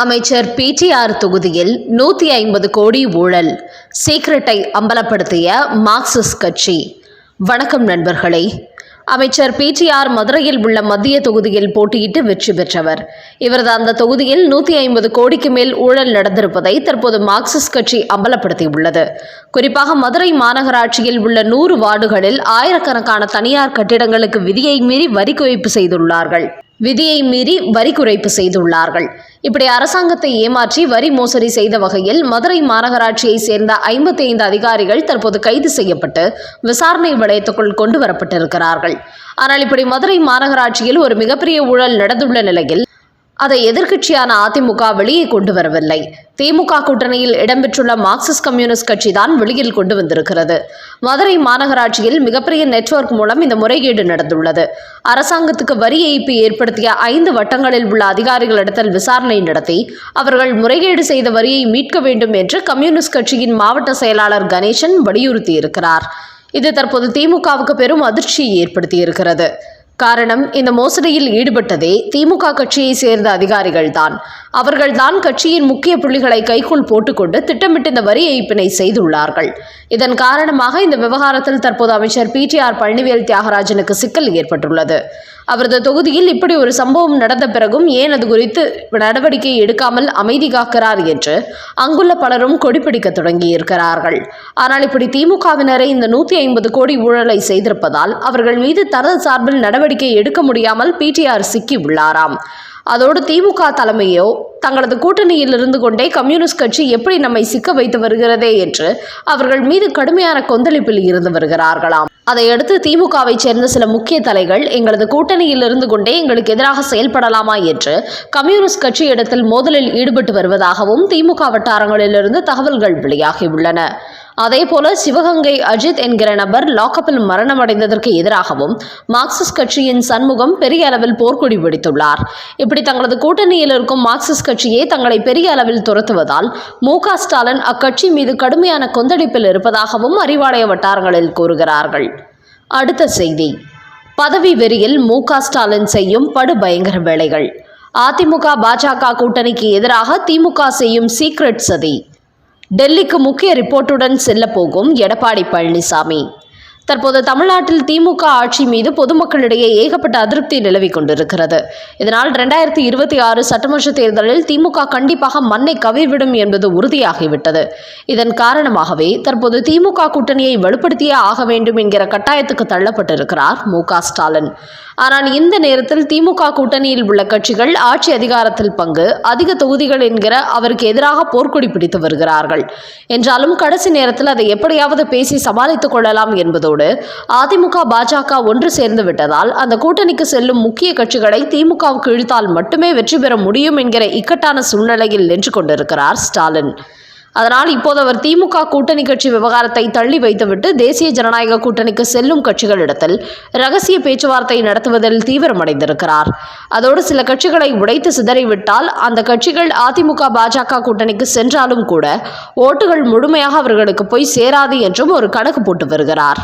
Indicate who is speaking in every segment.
Speaker 1: அமைச்சர் பிடிஆர் தொகுதியில் நூற்றி ஐம்பது கோடி ஊழல். சீக்ரெட்டை அம்பலப்படுத்திய மார்க்சிஸ்ட் கட்சி. வணக்கம் நண்பர்களே. அமைச்சர் பிடிஆர் மதுரையில் உள்ள மத்திய தொகுதியில் போட்டியிட்டு வெற்றி பெற்றவர். இவரது அந்த தொகுதியில் நூற்றி ஐம்பது கோடிக்கு மேல் ஊழல் நடந்திருப்பதை தற்போது மார்க்சிஸ்ட் கட்சி அம்பலப்படுத்தியுள்ளது. குறிப்பாக மதுரை மாநகராட்சியில் உள்ள நூறு வார்டுகளில் ஆயிரக்கணக்கான தனியார் கட்டிடங்களுக்கு விதியை மீறி வரி குவிப்பு செய்துள்ளார்கள். விதியை மீறி வரி குறைப்பு செய்துள்ளார்கள். இப்படி அரசாங்கத்தை ஏமாற்றி வரி மோசடி செய்த வகையில் மதுரை மாநகராட்சியை சேர்ந்த ஐம்பத்தி ஐந்து அதிகாரிகள் தற்போது கைது செய்யப்பட்டு விசாரணை வளையத்துக்குள் கொண்டு வரப்பட்டிருக்கிறார்கள் ஆனால் இப்படி மதுரை மாநகராட்சியில் ஒரு மிகப்பெரிய ஊழல் நடந்துள்ள நிலையில் அதை எதிர்க்கட்சியான அதிமுக வெளியே கொண்டு வரவில்லை. திமுக கூட்டணியில் இடம்பெற்றுள்ள மார்க்சிஸ்ட் கம்யூனிஸ்ட் கட்சி தான் வெளியில் கொண்டு வந்திருக்கிறது. மதுரை மாநகராட்சியில் மிகப்பெரிய நெட்வொர்க் மூலம் இந்த முறைகேடு நடந்துள்ளது. அரசாங்கத்துக்கு வரி ஏய்ப்பு ஏற்படுத்திய ஐந்து வட்டங்களில் உள்ள அதிகாரிகளிடத்தில் விசாரணை நடத்தி அவர்கள் முறைகேடு செய்த வரியை மீட்க வேண்டும் என்று கம்யூனிஸ்ட் கட்சியின் மாவட்ட செயலாளர் கணேசன் வலியுறுத்தியிருக்கிறார். இது தற்போது திமுகவுக்கு பெரும் அதிர்ச்சியை ஏற்படுத்தியிருக்கிறது. காரணம் இந்த மோசடியில் ஈடுபட்டதே திமுக கட்சியை சேர்ந்த அதிகாரிகள்தான். அவர்கள்தான் கட்சியின் முக்கிய புள்ளிகளை கைக்குள் போட்டுக்கொண்டு திட்டமிட்டு இந்த வரி ஏய்ப்பினை செய்துள்ளார்கள். இதன் காரணமாக இந்த விவகாரத்தில் தற்போது அமைச்சர் பிடிஆர் பழனிவேல் தியாகராஜனுக்கு சிக்கல் ஏற்பட்டுள்ளது. அவரது தொகுதியில் இப்படி ஒரு சம்பவம் நடந்த பிறகும் ஏன் அது குறித்து நடவடிக்கை எடுக்காமல் அமைதி காக்கிறார் என்று அங்குள்ள பலரும் கொடிப்பிடிக்க தொடங்கியிருக்கிறார்கள். ஆனால் இப்படி திமுகவினரை இந்த நூற்றி ஐம்பது கோடி ஊழலை செய்திருப்பதால் அவர்கள் மீது தனது சார்பில் நடவடிக்கை எடுக்க முடியாமல் பிடிஆர் சிக்கி உள்ளாராம். அதோடு திமுக தலைமையோ தங்களது கூட்டணியில் இருந்து கொண்டே கம்யூனிஸ்ட் கட்சி எப்படி நம்மை சிக்க வைத்து வருகிறதே என்று அவர்கள் மீது கடுமையான கொந்தளிப்பில் இருந்து வருகிறார்களாம். அதையடுத்து திமுகவை சேர்ந்த சில முக்கிய தலைகள் எங்களது கூட்டணியில் இருந்து கொண்டே எங்களுக்கு எதிராக செயல்படலாமா என்று கம்யூனிஸ்ட் கட்சியிடத்தில் மோதலில் ஈடுபட்டு வருவதாகவும் திமுக வட்டாரங்களிலிருந்து தகவல்கள் வெளியாகியுள்ளன. அதேபோல சிவகங்கை அஜித் என்கிற நபர் லாக்கப்பில் மரணமடைந்ததற்கு எதிராகவும் மார்க்சிஸ்ட் கட்சியின் சண்முகம் பெரிய அளவில் போர்க்கொடி பிடித்துள்ளார் இப்படி தங்களது கூட்டணியில் இருக்கும் மார்க்சிஸ்ட் கட்சியே தங்களை பெரிய அளவில் துரத்துவதால் மு ஸ்டாலின் அக்கட்சி மீது கடுமையான கொந்தளிப்பில் இருப்பதாகவும் அறிவாலய வட்டாரங்களில் கூறுகிறார்கள். அடுத்த செய்தி. பதவி வெறியில் மு ஸ்டாலின் செய்யும் படுபயங்கர வேலைகள். அதிமுக பாஜக கூட்டணிக்கு எதிராக திமுக செய்யும் சீக்ரெட் சதி. டெல்லிக்கு முக்கிய ரிப்போர்ட்டுடன் செல்ல போகும் எடப்பாடி பழனிசாமி. தற்போது தமிழ்நாட்டில் திமுக ஆட்சி மீது பொதுமக்களிடையே ஏகப்பட்ட அதிருப்தி நிலவிக் கொண்டிருக்கிறது. இதனால் ரெண்டாயிரத்தி இருபத்தி ஆறு சட்டமன்ற தேர்தலில் திமுக கண்டிப்பாக மண்ணை கவிழ்விடும் என்பது உறுதியாகிவிட்டது. இதன் காரணமாகவே தற்போது திமுக கூட்டணியை வலுப்படுத்தியே ஆக வேண்டும் என்கிற கட்டாயத்துக்கு தள்ளப்பட்டிருக்கிறார் மு ஸ்டாலின். ஆனால் இந்த நேரத்தில் திமுக கூட்டணியில் உள்ள கட்சிகள் ஆட்சி அதிகாரத்தில் பங்கு அதிக தொகுதிகள் என்கிற அவருக்கு எதிராக போர்க்கொடி பிடித்து வருகிறார்கள். என்றாலும் கடைசி நேரத்தில் அதை எப்படியாவது பேசி சமாளித்துக் கொள்ளலாம் என்பதோடு அதிமுக பாஜக ஒன்று சேர்ந்து விட்டதால் அந்த கூட்டணிக்கு செல்லும் முக்கிய கட்சிகளை திமுகவுக்கு இழுத்தால் மட்டுமே வெற்றி பெற முடியும் என்கிற இக்கட்டான சூழ்நிலையில் நின்று கொண்டிருக்கிறார் ஸ்டாலின். அதனால் இப்போது அவர் திமுக கூட்டணி கட்சி விவகாரத்தை தள்ளி வைத்துவிட்டு தேசிய ஜனநாயக கூட்டணிக்கு செல்லும் கட்சிகளிடத்தில் ரகசிய பேச்சுவார்த்தை நடத்துவதில் தீவிரமடைந்திருக்கிறார். அதோடு சில கட்சிகளை உடைத்து சிதறிவிட்டால் அந்த கட்சிகள் அதிமுக பாஜக கூட்டணிக்கு சென்றாலும் கூட ஓட்டுகள் முழுமையாக அவர்களுக்கு போய் சேராது என்றும் ஒரு கணக்கு போட்டு வருகிறார்.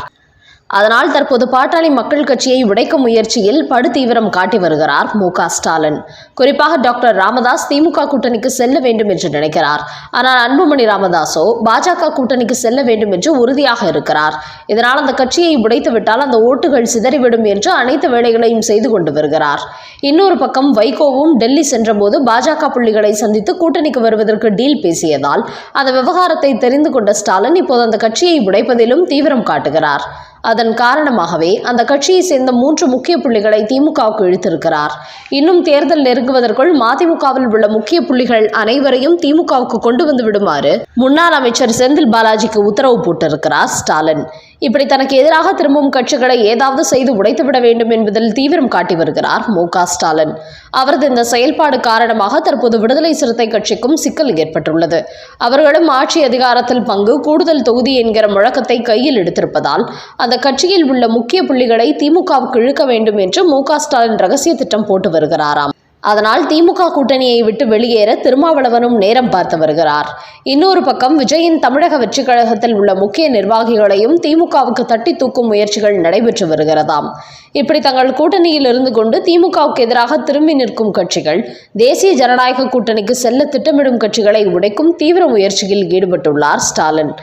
Speaker 1: அதனால் தற்போது பாட்டாளி மக்கள் கட்சியை உடைக்கும் முயற்சியில் படு தீவிரம் காட்டி வருகிறார் மு ஸ்டாலின். குறிப்பாக டாக்டர் ராமதாஸ் திமுக கூட்டணிக்கு செல்ல வேண்டும் என்று நினைக்கிறார். ஆனால் அன்புமணி ராமதாஸோ பாஜக கூட்டணிக்கு செல்ல வேண்டும் என்று உறுதியாக இருக்கிறார். இதனால் அந்த கட்சியை உடைத்துவிட்டால் அந்த ஓட்டுகள் சிதறிவிடும் என்று அனைத்து வேலைகளையும் செய்து கொண்டு வருகிறார். இன்னொரு பக்கம் வைகோவும் டெல்லி சென்றபோது பாஜக புள்ளிகளை சந்தித்து கூட்டணிக்கு வருவதற்கு டீல் பேசியதால் அந்த விவகாரத்தை தெரிந்து கொண்ட ஸ்டாலின் இப்போது அந்த கட்சியை உடைப்பதிலும் தீவிரம் காட்டுகிறார். அதன் காரணமாகவே அந்த கட்சியை சேர்ந்த மூன்று முக்கிய புள்ளிகளை திமுகவுக்கு இழுத்திருக்கிறார். இன்னும் தேர்தல் நெருங்குவதற்குள் மதிமுகவில் உள்ள முக்கிய புள்ளிகள் அனைவரையும் திமுகவுக்கு கொண்டு வந்து விடுமாறு முன்னாள் அமைச்சர் செந்தில் பாலாஜிக்கு உத்தரவு போட்டிருக்கிறார் ஸ்டாலின். இப்படி தனக்கு எதிராக திரும்பும் கட்சிகளை ஏதாவது செய்து உடைத்துவிட வேண்டும் என்பதில் தீவிரம் காட்டி வருகிறார் மு ஸ்டாலின். அவரது இந்த செயல்பாடு காரணமாக தற்போது விடுதலை சிறுத்தை கட்சிக்கும் சிக்கல் ஏற்பட்டுள்ளது. அவர்களும் ஆட்சி அதிகாரத்தில் பங்கு கூடுதல் தொகுதி என்கிற முழக்கத்தை கையில் எடுத்திருப்பதால் அந்த கட்சியில் உள்ள முக்கிய புள்ளிகளை திமுகவுக்கு இழுக்க வேண்டும் என்று மு ஸ்டாலின் ரகசிய திட்டம் போட்டு வருகிறாராம். அதனால் திமுக கூட்டணியை விட்டு வெளியேற திருமாவளவனும் நேரம் பார்த்து வருகிறார். இன்னொரு பக்கம் விஜயின் தமிழக வெற்றிக் கழகத்தில் உள்ள முக்கிய நிர்வாகிகளையும் திமுகவுக்கு தட்டி தூக்கும் முயற்சிகள் நடைபெற்று வருகிறதாம். இப்படி தங்கள் கூட்டணியில் இருந்து கொண்டு திமுகவுக்கு எதிராக திரும்பி நிற்கும் கட்சிகள் தேசிய ஜனநாயக கூட்டணிக்கு செல்ல திட்டமிடும் கட்சிகளை உடைக்கும் தீவிர முயற்சியில் ஈடுபட்டுள்ளார் ஸ்டாலின்.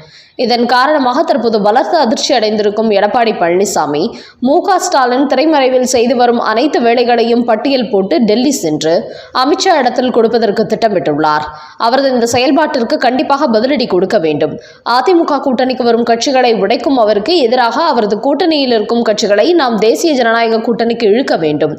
Speaker 1: இதன் காரணமாக தற்போது பலத்த அதிர்ச்சி அடைந்திருக்கும் எடப்பாடி பழனிசாமி மு ஸ்டாலின் திரைமறைவில் செய்து வரும் அனைத்து வேலைகளையும் பட்டியல் போட்டு டெல்லி சென்று அமித்ஷா இடத்தில் கொடுப்பதற்கு திட்டமிட்டுள்ளார். அவரது இந்த செயல்பாட்டிற்கு கண்டிப்பாக பதிலடி கொடுக்க வேண்டும். அதிமுக கூட்டணிக்கு வரும் கட்சிகளை உடைக்கும் அவருக்கு எதிராக அவரது கூட்டணியில் இருக்கும் கட்சிகளை நாம் தேசிய ஜனநாயக கூட்டணிக்கு இழுக்க வேண்டும்.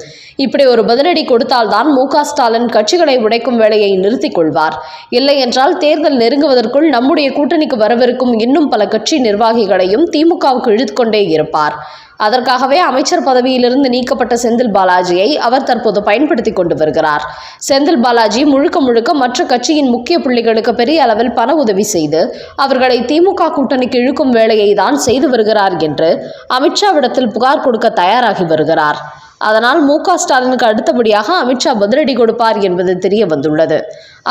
Speaker 1: இப்படி ஒரு பதிலடி கொடுத்தால்தான் மு ஸ்டாலின் கட்சிகளை உடைக்கும் வேலையை நிறுத்திக் கொள்வார். இல்லை என்றால் தேர்தல் நெருங்குவதற்குள் நம்முடைய கூட்டணிக்கு வரவிருக்கும் இன்னும் பல கட்சி நிர்வாகிகளையும் திமுகவுக்கு இழுத்துக்கொண்டே இருப்பார். அதற்காகவே அமைச்சர் பதவியிலிருந்து நீக்கப்பட்ட செந்தில் பாலாஜியை அவர் தற்போது பயன்படுத்தி கொண்டு வருகிறார். செந்தில் பாலாஜி முழுக்க முழுக்க மற்ற கட்சியின் முக்கிய புள்ளிகளுக்கு பெரிய அளவில் பண உதவி செய்து அவர்களை திமுக கூட்டணிக்கு இழுக்கும் வேலையை தான் செய்து வருகிறார் என்று அமித்ஷாவிடத்தில் புகார் கொடுக்க தயாராகி வருகிறார். அதனால் மு க ஸ்டாலினுக்கு அடுத்தபடியாக அமித்ஷா பதிலடி கொடுப்பார் என்பது தெரிய வந்துள்ளது.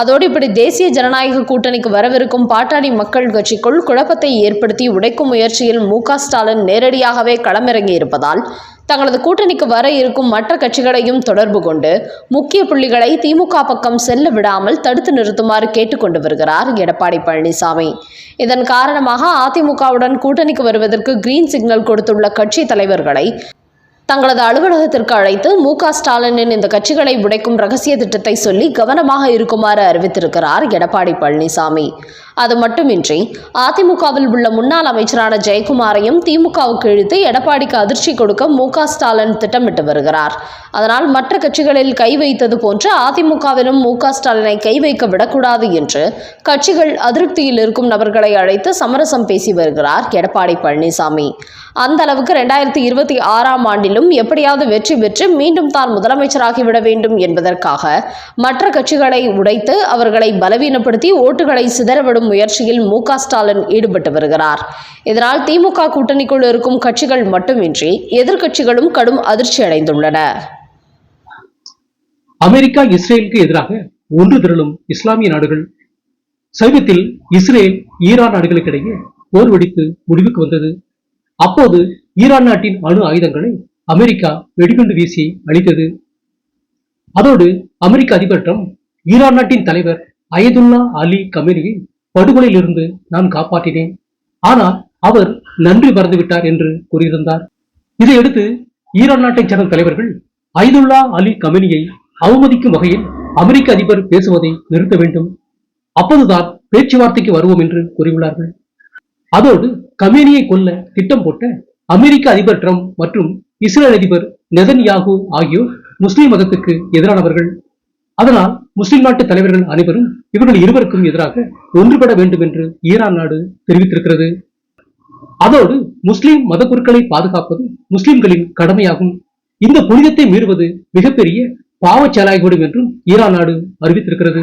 Speaker 1: அதோடு இப்படி தேசிய ஜனநாயக கூட்டணிக்கு வரவிருக்கும் பாட்டாளி மக்கள் கட்சிக்குள் குழப்பத்தை ஏற்படுத்தி உடைக்கும் முயற்சியில் மு க ஸ்டாலின் நேரடியாகவே களமிறங்கி இருப்பதால் தங்களது கூட்டணிக்கு வர இருக்கும் மற்ற கட்சிகளையும் தொடர்பு கொண்டு முக்கிய புள்ளிகளை திமுக பக்கம் செல்ல விடாமல் தடுத்து நிறுத்துமாறு கேட்டுக்கொண்டு வருகிறார் எடப்பாடி பழனிசாமி. இதன் காரணமாக அதிமுகவுடன் கூட்டணிக்கு வருவதற்கு கிரீன் சிக்னல் கொடுத்துள்ள கட்சி தலைவர்களை தங்களது அலுவலகத்திற்கு அழைத்து மு. க. ஸ்டாலினின் இந்த கட்சிகளை உடைக்கும் ரகசிய திட்டத்தை சொல்லி கவனமாக இருக்குமாறு அறிவித்திருக்கிறார் எடப்பாடி பழனிசாமி. அது மட்டுமின்றி அதிமுகவில் உள்ள முன்னாள் அமைச்சரான ஜெயக்குமாரையும் திமுகவுக்கு இழுத்து எடப்பாடிக்கு அதிர்ச்சி கொடுக்க மு ஸ்டாலின் திட்டமிட்டு வருகிறார். அதனால் மற்ற கட்சிகளில் கை வைத்தது போன்று அதிமுகவிலும் மு ஸ்டாலினை கை வைக்க விடக்கூடாது என்று கட்சிகள் அதிருப்தியில் இருக்கும் நபர்களை அழைத்து சமரசம் பேசி வருகிறார் எடப்பாடி பழனிசாமி. அந்த அளவுக்கு ரெண்டாயிரத்தி இருபத்தி ஆறாம் ஆண்டிலும் எப்படியாவது வெற்றி பெற்று மீண்டும் தான் முதலமைச்சராகிவிட வேண்டும் என்பதற்காக மற்ற கட்சிகளை உடைத்து அவர்களை பலவீனப்படுத்தி ஓட்டுகளை சிதறவிடும் முயற்சியில் மு ஸ்டாலின் ஈடுபட்டு வருகிறார். இதனால் திமுக கூட்டணிக்குள் இருக்கும் கட்சிகள் மட்டுமின்றி எதிர்க்கட்சிகளும் கடும் அதிர்ச்சி அடைந்துள்ளன.
Speaker 2: அமெரிக்கா இஸ்ரேலுக்கு எதிராக ஒன்று திரளும் இஸ்லாமிய நாடுகள் சமீபத்தில் இஸ்ரேல் ஈரான் நாடுகளுக்கிடையே போர் வெடித்து முடிவுக்கு வந்தது. அப்போது ஈரான் நாட்டின் அணு ஆயுதங்களை அமெரிக்கா வெடிகுண்டு வீசி அளித்தது அதோடு அமெரிக்க அதிபர் ட்ரம்ப் ஈரான் நாட்டின் தலைவர் அயதுல்லா அலி கமேனியை படுகொலையிலிருந்து நான் காப்பாற்றினேன். ஆனால் அவர் நன்றி மறந்துவிட்டார் என்று கூறியிருந்தார். இதையடுத்து ஈரான் நாட்டைச் சேர்ந்த தலைவர்கள் ஐதுல்லா அலி கமினியை அவமதிக்கும் வகையில் அமெரிக்க அதிபர் பேசுவதை நிறுத்த வேண்டும். அப்போதுதான் பேச்சுவார்த்தைக்கு வருவோம் என்று கூறியுள்ளார்கள். அதோடு கமேனியை கொல்ல திட்டம் போட்ட அமெரிக்க அதிபர் ட்ரம்ப் மற்றும் இஸ்ரேல் அதிபர் நெதன் யாகு ஆகியோர் முஸ்லிம் மதத்துக்கு எதிரானவர்கள். அதனால் முஸ்லிம் நாட்டு தலைவர்கள் அனைவரும் இவர்கள் இருவருக்கும் எதிராக ஒன்றுபட வேண்டும் என்று ஈரான் நாடு தெரிவித்திருக்கிறது. அதோடு முஸ்லிம் மத பொருட்களை பாதுகாப்பது முஸ்லிம்களின் கடமையாகும். இந்த புனிதத்தை மீறுவது மிகப்பெரிய பாவச் செயலாகிவிடும் என்றும் ஈரான் நாடு அறிவித்திருக்கிறது.